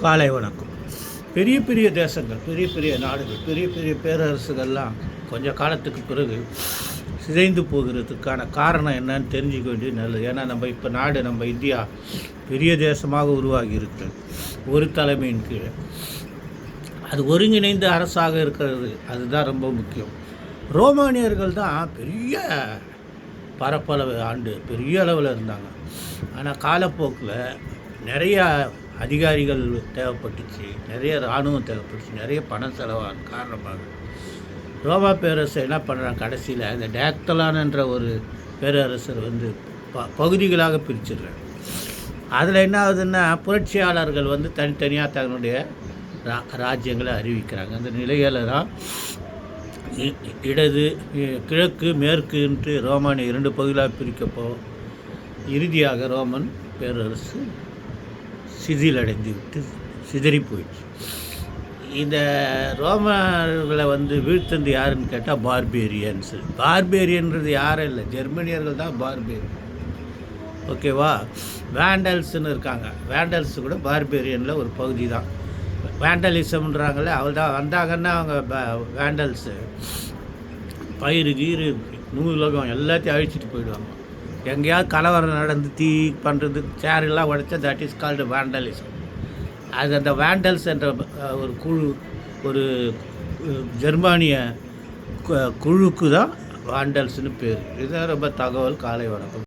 காலை வணக்கம். பெரிய பெரிய தேசங்கள் பெரிய பெரிய நாடுகள் பெரிய பெரிய பேரரசுகள்லாம் கொஞ்சம் காலத்துக்கு பிறகு சிதைந்து போகிறதுக்கான காரணம் என்னன்னு தெரிஞ்சுக்க வேண்டியது நல்லது. ஏன்னா நம்ம இப்போ நாடு நம்ம இந்தியா பெரிய தேசமாக உருவாகி இருக்கிறது ஒரு தலைமையின் கீழே. அது ஒருங்கிணைந்த அரசாக இருக்கிறது. அதுதான் ரொம்ப முக்கியம். ரோமானியர்கள் தான் பெரிய பரப்பளவு ஆண்டு பெரிய அளவில் இருந்தாங்க. ஆனால் காலப்போக்கில் நிறையா அதிகாரிகள் தேவைப்பட்டுச்சு நிறைய இராணுவம் தேவைப்பட்டுச்சு நிறைய பணம் செலவான காரணமாக. ரோமா பேரரசு என்ன பண்ணுறாங்க கடைசியில்? இந்த டேக்டலான்ன்ற ஒரு பேரரசர் வந்து ப பகுதிகளாக பிரிச்சிடுறாங்க அதில் என்ன ஆகுதுன்னா புரட்சியாளர்கள் வந்து தனித்தனியாக தன்னுடைய ரா ராஜ்யங்களை அறிவிக்கிறாங்க. அந்த நிலையில் தான் இ- இடது கிழக்கு கிழக்கு மேற்குன்ட்டு ரோமானிய இரண்டு பகுதிகளாக பிரிக்கப்போ இறுதியாக ரோமன் பேரரசு சிதிலடைந்து விட்டு சிதறி போயிடுச்சு இந்த ரோமர்களை வந்து வீழ்த்தந்து யாருன்னு கேட்டால் பார்பேரியன்ஸ் பார்பேரியன்றது யாரும் இல்லை. ஜெர்மனியர்கள் தான் பார்பேரியன். ஓகேவா? வேண்டல்ஸ்னு இருக்காங்க. வேண்டல்ஸ் கூட பார்பேரியனில் ஒரு பகுதி தான். வேண்டலிசம்ன்றாங்களே அவள் தான் வந்தாங்கன்னா அவங்க வேண்டல்ஸு. பயிறு கீறு நூலகம் எல்லாத்தையும் அழிச்சிட்டு போயிடுவாங்க. எங்கேயாவது கலவரம் நடந்து தீ பண்ணுறது சேரெல்லாம் உடைச்சா தட் இஸ் கால்டு வேண்டலிசம் அது அந்த வேண்டல்ஸ் என்ற ஒரு குழு ஒரு ஜெர்மானிய கு- குழுக்கு தான் வாண்டல்ஸ்னு பேர். இதுதான் ரொம்ப தகவல் காலை வணக்கம்.